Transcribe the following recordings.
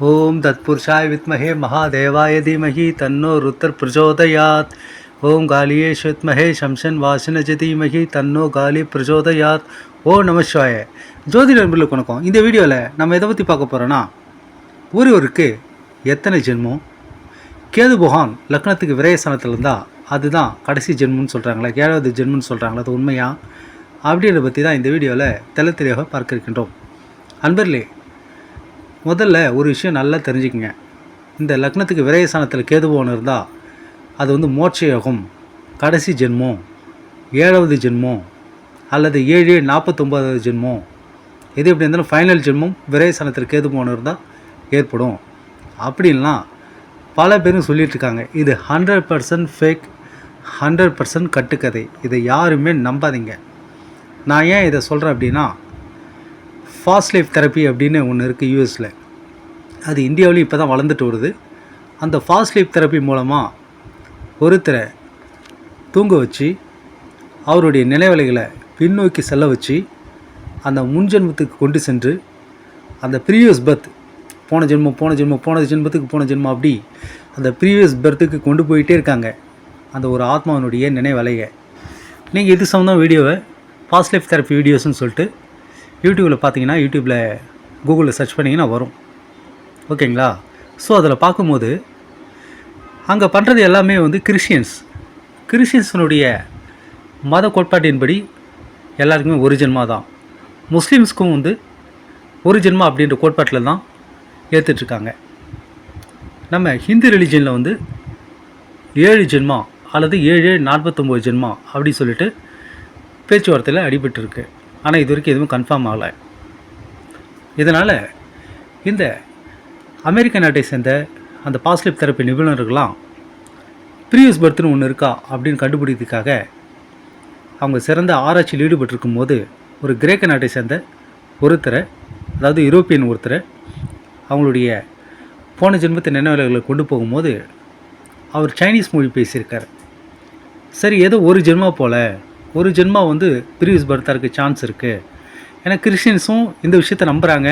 ஓம் தத்புருஷாய் வித்மஹே மகாதேவாய தீமஹி தன்னோ ருத்தர் பிரச்சோதயாத் ஓம் காலியேஷ் வித்மஹே சம்சன் வாசனஜ தீமஹி தன்னோ காலி பிரச்சோதயாத் ஓ நமசிவாய ஜோதி நண்பர்களுக்கு வணக்கம். இந்த வீடியோவில் நம்ம எதை பற்றி பார்க்க போகிறோன்னா ஒருவருக்கு எத்தனை ஜென்மம் கேது புகான் லக்னத்துக்கு விரயசனத்தில் இருந்தால் அதுதான் கடைசி ஜென்மம்னு சொல்கிறாங்களா ஏழாவது ஜென்மம்னு சொல்கிறாங்களா அது உண்மையா? அப்படின்றத பற்றி தான் இந்த வீடியோவில் தெல தெளிவாக பார்க்க இருக்கின்றோம். அன்பர்களே முதல்ல ஒரு விஷயம் நல்லா தெரிஞ்சுக்கங்க. இந்த லக்னத்துக்கு விரயசானத்தில் கேதுபவன் இருந்தால் அது வந்து மோட்ச யோகம் கடைசி ஜென்மம் ஏழாவது ஜென்மம் அல்லது ஏழு நாற்பத்தொம்பதாவது ஜென்மம் எது எப்படி இருந்தாலும் ஃபைனல் ஜென்மம் விரயசானத்தில் கேதுபவன் இருந்தால் ஏற்படும். அப்படின்லாம் பல பேரும் சொல்லிகிட்ருக்காங்க இது hundred percent fake hundred percent கட்டுக்கதை. இதை யாருமே நம்பாதீங்க. நான் ஏன் இதை சொல்கிறேன் அப்படின்னா ஃபாஸ்ட் லைஃப் தெரப்பி அப்படின்னு ஒன்று இருக்குது யூஎஸில் அது இந்தியாவிலையும் இப்போ தான் வளர்ந்துட்டு வருது. அந்த ஃபாஸ்ட் லைஃப் தெரப்பி மூலமாக ஒருத்தரை தூங்க வச்சு அவருடைய நினைவலைகளை பின்னோக்கி செல்ல வச்சு அந்த முன்ஜென்மத்துக்கு கொண்டு சென்று அந்த ப்ரீவியஸ் பர்த் போன ஜென்மம் போன ஜென்மம் போன ஜென்மத்துக்கு போன ஜென்மம் அப்படி அந்த ப்ரீவியஸ் பர்த்துக்கு கொண்டு போயிட்டே இருக்காங்க. அந்த ஒரு ஆத்மாவினுடைய நினைவலையை. நீங்கள் இது சம்மந்தம் வீடியோவை பாஸ்ட் லைஃப் தெரப்பி வீடியோஸ்னு சொல்லிட்டு யூடியூப்பில் பார்த்தீங்கன்னா யூடியூப்பில் கூகுளில் சர்ச் பண்ணிங்கன்னா வரும். ஓகேங்களா? ஸோ அதில் பார்க்கும்போது அங்கே பண்ணுறது எல்லாமே வந்து கிறிஸ்டியன்ஸ் கிறிஸ்டியன்ஸினுடைய மத கோட்பாட்டின்படி எல்லாருக்குமே ஒரு ஜென்மா தான். முஸ்லீம்ஸ்க்கும் வந்து ஒரு ஜென்மா அப்படின்ற கோட்பாட்டில் தான் ஏற்றுட்ருக்காங்க நம்ம ஹிந்து ரிலிஜனில் வந்து ஏழு ஜென்மா அல்லது ஏழு நாற்பத்தொம்போது ஜென்மா அப்படி சொல்லிட்டு பேச்சுவார்த்தையில் அடிபட்டுருக்கு. ஆனால் இது வரைக்கும் எதுவும் கன்ஃபார்ம் ஆகலை. இதனால் இந்த அமெரிக்க நாட்டை சேர்ந்த அந்த பாசிட்டிவ் தெரப்பி நிபுணர்கள்லாம் ப்ரீவியஸ் பர்த்னு ஒன்று இருக்கா அப்படின்னு கண்டுபிடிக்கிறதுக்காக அவங்க சிறந்த ஆராய்ச்சியில் ஈடுபட்டிருக்கும் போது ஒரு கிரேக்க நாட்டை சேர்ந்த ஒருத்தரை அதாவது யூரோப்பியன் ஒருத்தரை அவங்களுடைய போன ஜென்மத்தை நினைவுகளை கொண்டு போகும்போது அவர் சைனீஸ் மொழி பேசியிருக்கார். சரி ஏதோ ஒரு ஜென்மா போல் ஒரு ஜென்மா வந்து ப்ரீவியஸ் பர்த்தாக இருக்க. சான்ஸ் இருக்குது ஏன்னா கிறிஸ்டியன்ஸும் இந்த விஷயத்தை நம்புகிறாங்க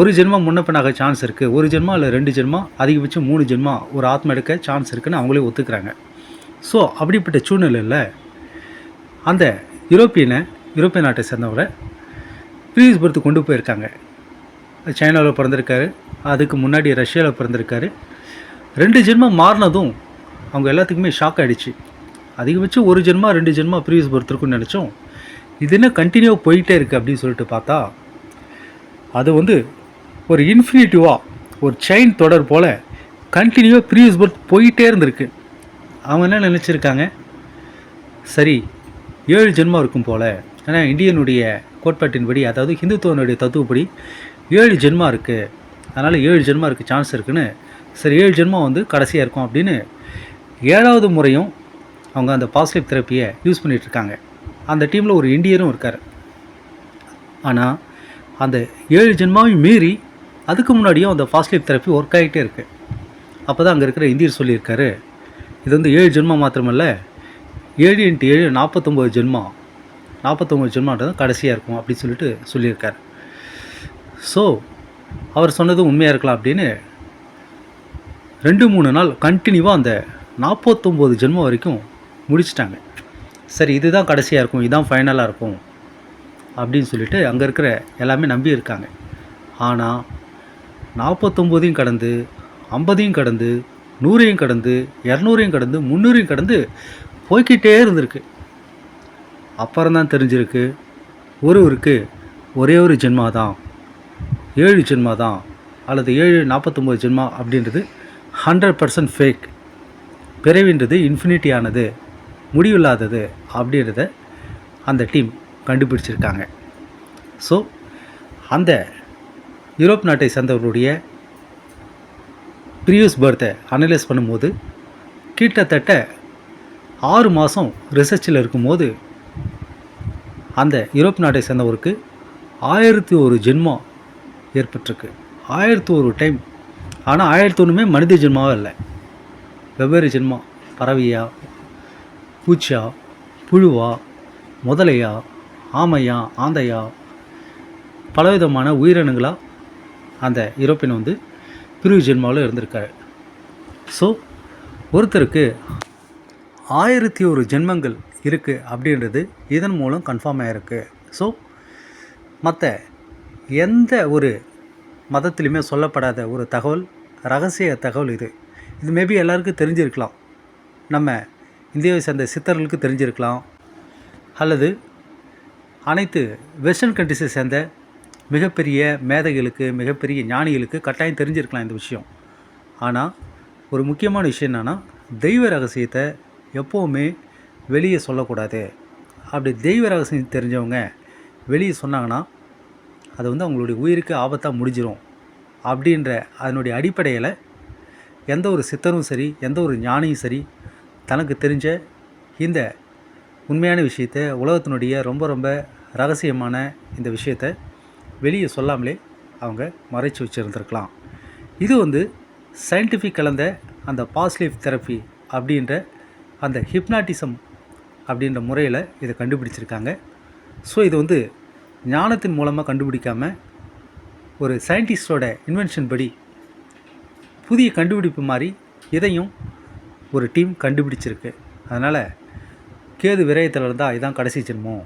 ஒரு ஜென்மா முன்ன பின்னாக சான்ஸ் இருக்குது ஒரு ஜென்மா இல்லை ரெண்டு ஜென்மா அதிகபட்சம் மூணு ஜென்மா ஒரு ஆத்மா எடுக்க சான்ஸ் இருக்குன்னு அவங்களே ஒத்துக்கிறாங்க. ஸோ அப்படிப்பட்ட சூழ்நிலையில் அந்த யூரோப்பியனை யூரோப்பிய நாட்டை சேர்ந்தவரை ப்ரீவியஸ் பர்த் கொண்டு போயிருக்காங்க. சைனாவில் பிறந்திருக்காரு. அதுக்கு முன்னாடி ரஷ்யாவில் பிறந்திருக்காரு. ரெண்டு ஜென்மம் மாறினதும் அவங்க எல்லாத்துக்குமே ஷாக் ஆகிடுச்சு அதிகபட்சம் ஒரு ஜென்மா ரெண்டு ஜென்மா ப்ரீவியஸ் பர்த் நினச்சோம். இது என்ன கண்டினியூவாக போயிட்டே இருக்குது அப்படின்னு சொல்லிட்டு பார்த்தா அது வந்து ஒரு இன்ஃபினிட்டிவாக ஒரு செயின் தொடர் போல் கண்டினியூவாக ப்ரீவியஸ் பர்த் போயிட்டே இருந்திருக்கு. அவங்க என்ன நினச்சிருக்காங்க? சரி ஏழு ஜென்மம் இருக்கும் போல் ஏன்னா இந்தியனுடைய கோட்பாட்டின்படி அதாவது ஹிந்துத்துவனுடைய தத்துவப்படி ஏழு ஜென்மா இருக்குது அதனால் ஏழு ஜென்மா இருக்குது சான்ஸ் இருக்குன்னு சரி ஏழு ஜென்மம் வந்து கடைசியாக இருக்கும் அப்படின்னு ஏழாவது முறையும் அவங்க அந்த பாசிட்டிவ் தெரப்பியை யூஸ் பண்ணிகிட்ருக்காங்க அந்த டீமில் ஒரு இந்தியரும் இருக்கார். ஆனால் அந்த ஏழு ஜென்மாவையும் மீறி அதுக்கு முன்னாடியும் அந்த பாசிட்டிவ் தெரப்பி ஒர்க் ஆகிட்டே இருக்குது அப்போ தான் அங்கே இருக்கிற இந்தியர் சொல்லியிருக்காரு இது வந்து ஏழு ஜென்மா மாத்திரமல்ல ஏழு இன்ட்டு ஏழு நாற்பத்தொம்போது ஜென்மா. நாற்பத்தொம்போது ஜென்மான்றது கடைசியாக இருக்கும் அப்படின்னு சொல்லிட்டு சொல்லியிருக்கார். ஸோ அவர் சொன்னது உண்மையாக இருக்கலாம் அப்படின்னு ரெண்டு மூணு நாள் கண்டினியூவாக அந்த நாற்பத்தொம்போது ஜென்மம் வரைக்கும் முடிச்சிட்டாங்க. சரி இதுதான் கடைசியாக இருக்கும் இதுதான் ஃபைனலாக இருக்கும் அப்படின்னு சொல்லிட்டு அங்கே இருக்கிற எல்லாமே நம்பி இருக்காங்க. ஆனால் நாற்பத்தொம்போதையும் கடந்து ஐம்பதையும் கடந்து நூறையும் கடந்து இரநூறையும் கடந்து முந்நூறையும் கடந்து போய்க்கிட்டே இருந்திருக்கு. அப்புறம் தான் தெரிஞ்சிருக்கு ஒருவருக்கு ஒரே ஒரு ஜென்மா தான் ஏழு ஜென்மா தான் அல்லது ஏழு நாற்பத்தொம்போது ஜென்மா அப்படின்றது ஹண்ட்ரட் பர்சன்ட் ஃபேக் பிறவின்றது இன்ஃபினிட்டியானது முடிவில்லாதது அப்படின்றத அந்த டீம் கண்டுபிடிச்சிருக்காங்க. ஸோ அந்த யூரோப் நாட்டை சேர்ந்தவர்களுடைய ப்ரீவியஸ் பர்த்தை அனலைஸ் பண்ணும்போது கிட்டத்தட்ட ஆறு மாதம் ரிசர்ச்சில் இருக்கும்போது அந்த யூரோப் நாட்டை சேர்ந்தவருக்கு ஆயிரத்தி ஒரு ஜென்மம் ஏற்பட்டிருக்கு. ஆயிரத்தி ஒரு டைம் ஆனால் ஆயிரத்தி ஒன்றுமே மனித ஜென்மாவே இல்லை வெவ்வேறு ஜென்மம் பறவையா பூச்சா புழுவா முதலையா ஆமையா ஆந்தையா? பலவிதமான உயிரினங்களாக அந்த யூரோப்பியன் வந்து பிரிவு ஜென்மாவில் இருந்திருக்காரு ஸோ ஒருத்தருக்கு ஆயிரத்தி ஒரு ஜென்மங்கள் இருக்குது அப்படின்றது இதன் மூலம் கன்ஃபார்ம் ஆகிருக்கு ஸோ மற்ற எந்த ஒரு மதத்திலுமே சொல்லப்படாத ஒரு தகவல் ரகசிய தகவல் இது. இது மேபி எல்லாருக்கும் தெரிஞ்சிருக்கலாம். நம்ம இந்தியாவை சேர்ந்த சித்தர்களுக்கு தெரிஞ்சிருக்கலாம். அல்லது அனைத்து வெஸ்டர்ன் கண்ட்ரிஸை சேர்ந்த மிகப்பெரிய மேதைகளுக்கு மிகப்பெரிய ஞானிகளுக்கு கட்டாயம் தெரிஞ்சிருக்கலாம் இந்த விஷயம். ஆனால் ஒரு முக்கியமான விஷயம் என்னென்னா தெய்வ ரகசியத்தை எப்போவுமே வெளியே சொல்லக்கூடாது. அப்படி தெய்வ ரகசியம் தெரிஞ்சவங்க வெளியே சொன்னாங்கன்னா அது வந்து அவங்களுடைய உயிருக்கு ஆபத்தாக முடிஞ்சிடும் அப்படின்ற அதனுடைய அடிப்படையில் எந்த ஒரு சித்தரும் சரி எந்த ஒரு ஞானியும் சரி தனக்கு தெரிஞ்ச இந்த உண்மையான விஷயத்தை உலகத்தினுடைய ரொம்ப ரொம்ப ரகசியமான இந்த விஷயத்தை வெளியே சொல்லாமலே அவங்க மறைச்சி வச்சுருந்துருக்கலாம். இது வந்து சயின்டிஃபிக் கலந்த அந்த பாசிட்டிவ் தெரப்பி அப்படின்ற அந்த ஹிப்னாட்டிசம் அப்படின்ற முறையில் இதை கண்டுபிடிச்சிருக்காங்க. ஸோ இது வந்து ஞானத்தின் மூலமாக கண்டுபிடிக்காம ஒரு சயின்டிஸ்டோட இன்வென்ஷன் படி புதிய கண்டுபிடிப்பு மாதிரி இதையும் ஒரு டீம் கண்டுபிடிச்சிருக்கு. அதனால் கேது விரயத்தில் இருந்தால் இதுதான் கடைசி ஜென்மம்.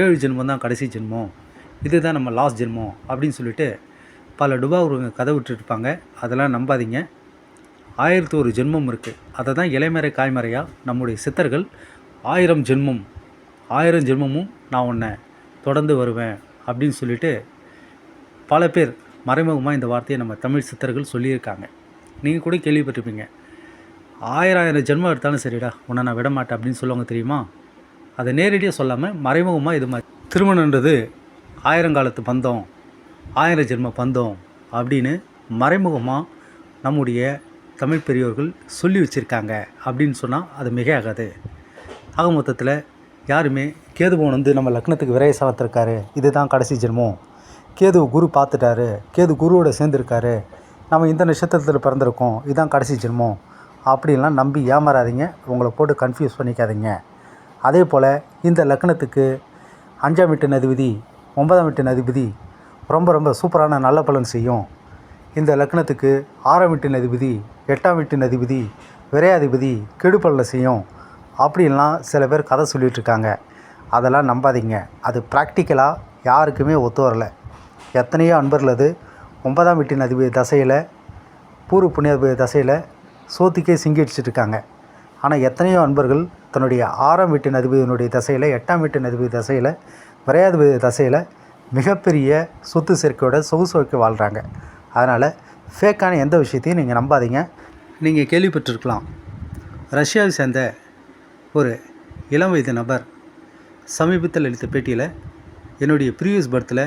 ஏழு ஜென்மம் தான் கடைசி ஜென்மம். இதுதான் நம்ம லாஸ்ட் ஜென்மம் அப்படின்னு சொல்லிட்டு பல டுபா டுபாவுருங்க கதை விட்டுருப்பாங்க. அதெல்லாம் நம்பாதீங்க. ஆயிரத்து ஒரு ஜென்மம் இருக்குது அதை தான் இலைமறை காய்மறையாக நம்முடைய சித்தர்கள் ஆயிரம் ஜென்மம். ஆயிரம் ஜென்மமும் நான் உன்னை தொடர்ந்து வருவேன் அப்படின்னு சொல்லிட்டு பல பேர் மறைமுகமாக இந்த வார்த்தையை நம்ம தமிழ் சித்தர்கள் சொல்லியிருக்காங்க. நீங்கள் கூட கேள்விப்பட்டிருப்பீங்க. ஆயிரம் ஆயிரம் ஜென்மம் எடுத்தாலும் சரிடா உன்னை நான் விட மாட்டேன் அப்படின்னு சொல்லுவாங்க தெரியுமா? அதை நேரடியாக சொல்லாமல் மறைமுகமாக இது மாதிரி திருமணன்றது ஆயிரங்காலத்து பந்தம் ஆயிரம் ஜென்ம பந்தம் அப்படின்னு மறைமுகமாக நம்முடைய தமிழ் பெரியோர்கள் சொல்லி வச்சுருக்காங்க அப்படின்னு சொன்னால் அது மிக ஆகாது ஆக மொத்தத்தில் யாருமே கேதுபவன் வந்து நம்ம லக்னத்துக்கு விரைய இது இதுதான் கடைசி ஜென்மம். கேது குரு பார்த்துட்டாரு கேது குருவோட சேர்ந்துருக்காரு நம்ம இந்த நட்சத்திரத்தில் பிறந்திருக்கோம் இதுதான் கடைசி ஜென்மம். அப்படின்லாம் நம்பி ஏமாறாதீங்க. உங்களை போட்டு கன்ஃபியூஸ் பண்ணிக்காதீங்க. அதே போல் இந்த லக்னத்துக்கு அஞ்சாம் வீட்டு நதிபதி ஒன்பதாம் வீட்டு அதிபதி ரொம்ப ரொம்ப சூப்பரான நல்ல பலன் செய்யும். இந்த லக்னத்துக்கு ஆறாம் வீட்டு அதிபதி எட்டாம் வீட்டு அதிபதி விரையாதிபதி கெடு செய்யும். அப்படின்லாம் சில பேர் கதை சொல்லிகிட்ருக்காங்க அதெல்லாம் நம்பாதீங்க. அது ப்ராக்டிக்கலாக யாருக்குமே ஒத்து வரல. எத்தனையோ அன்பர்களது அது ஒன்பதாம் வீட்டின் அதிபதி தசையில் பூர்வ புண்ணியாதிபதி தசையில் சோத்துக்கே சிங்கிடிச்சிட்டு இருக்காங்க ஆனால் எத்தனையோ அன்பர்கள் தன்னுடைய ஆறாம் வீட்டின் அதிபதியினுடைய தசையில் எட்டாம் வீட்டின் அதிபதி தசையில் விரையாதிபதி தசையில் மிகப்பெரிய சொத்து சேர்க்கையோட சொகுசு வாழ்க்கை வாழ்கிறாங்க அதனால் ஃபேக்கான எந்த விஷயத்தையும் நீங்கள் நம்பாதீங்க. நீங்கள் கேள்விப்பட்டிருக்கலாம். ரஷ்யாவை சேர்ந்த ஒரு இளம் வயது நபர் சமீபத்தில் அளித்த பேட்டியில் என்னுடைய ப்ரீவியஸ் பர்த்தில்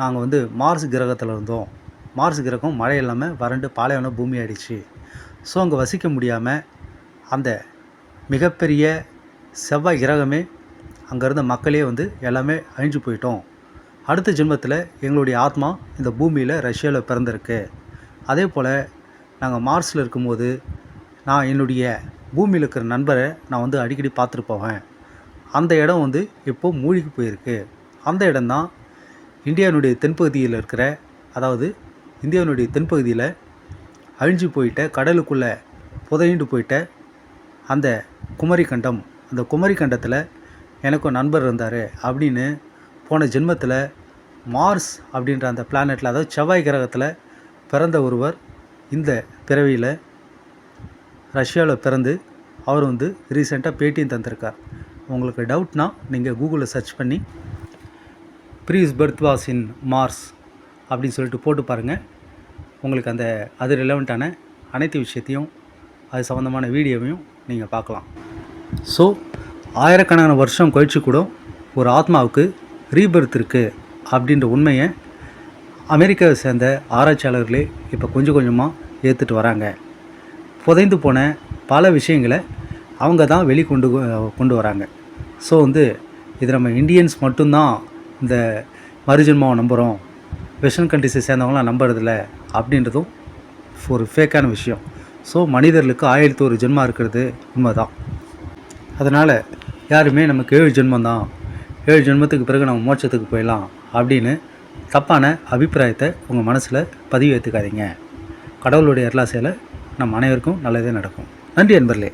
நாங்கள் வந்து மார்ஸ் கிரகத்தில் இருந்தோம். மார்ஸ் கிரகம் மழை இல்லாமல் வறண்டு பாலைவன பூமி ஆயிடுச்சு. ஸோ அங்கே வசிக்க முடியாமல் அந்த மிகப்பெரிய செவ்வாய் கிரகமே அங்கே இருந்த மக்களே வந்து எல்லாமே அழிஞ்சு போயிட்டோம். அடுத்த ஜென்மத்தில் எங்களுடைய ஆத்மா இந்த பூமியில் ரஷ்யாவில் பிறந்திருக்கு. அதே போல் நாங்கள் மார்ஸில் இருக்கும்போது நான் என்னுடைய பூமியில் இருக்கிற நண்பரை நான் வந்து அடிக்கடி பார்த்துட்டு போவேன். அந்த இடம் வந்து இப்போது மூழ்கி போயிருக்கு. அந்த இடம்தான் இந்தியாவினுடைய தென்பகுதியில் இருக்கிற அதாவது இந்தியாவினுடைய தென்பகுதியில் அழிஞ்சு போயிட்ட கடலுக்குள்ளே புதையுண்டு போயிட்ட அந்த குமரி கண்டம் அந்த குமரி கண்டத்தில் நண்பர் இருந்தார் அப்படின்னு போன ஜென்மத்தில் மார்ஸ் அப்படின்ற அந்த பிளானெட்டில் அதாவது செவ்வாய் கிரகத்தில் பிறந்த ஒருவர் இந்த பிறவியில் ரஷ்யாவில் பிறந்து அவர் வந்து ரீசெண்டாக பேட்டியும் தந்திருக்கார். உங்களுக்கு டவுட்னா நீங்கள் கூகுளில் சர்ச் பண்ணி previous birth was in Mars அப்படின்னு சொல்லிட்டு போட்டு பாருங்கள் உங்களுக்கு அந்த அது ரிலவெண்ட்டான அனைத்து விஷயத்தையும் அது சம்மந்தமான வீடியோவையும் நீங்கள் பார்க்கலாம். ஸோ ஆயிரக்கணக்கான வருஷம் கழிச்சு கூட ஒரு ஆத்மாவுக்கு ரீபர்த் இருக்குது அப்படின்ற உண்மையை அமெரிக்காவை சேர்ந்த ஆராய்ச்சியாளர்களே இப்போ கொஞ்சம் கொஞ்சமாக ஏற்றுட்டு வராங்க. புதைந்து போன பல விஷயங்களை அவங்க தான் வெளிக்கொண்டு கொண்டு வராங்க. ஸோ வந்து இது நம்ம இந்தியன்ஸ் மட்டும்தான் இந்த மறுஜென்மாவை நம்புகிறோம் வெஸ்டர்ன் கண்ட்ரிஸை சேர்ந்தவங்களாம் நம்புறதில்ல அப்படின்றதும் ஒரு ஃபேக்கான விஷயம். ஸோ மனிதர்களுக்கு ஆயிரத்தி ஒரு ஜென்மா இருக்கிறது உண்மை தான் அதனால் யாருமே நமக்கு ஏழு ஜென்மம் தான் ஏழு ஜென்மத்துக்கு பிறகு நம்ம மோட்சத்துக்கு போயிடலாம் அப்படின்னு தப்பான அபிப்பிராயத்தை உங்கள் மனசில் பதிவு ஏற்றுக்காதீங்க கடவுளுடைய அருளாசையில் நம் அனைவருக்கும் நல்லதே நடக்கும். நன்றி அன்பர்களே.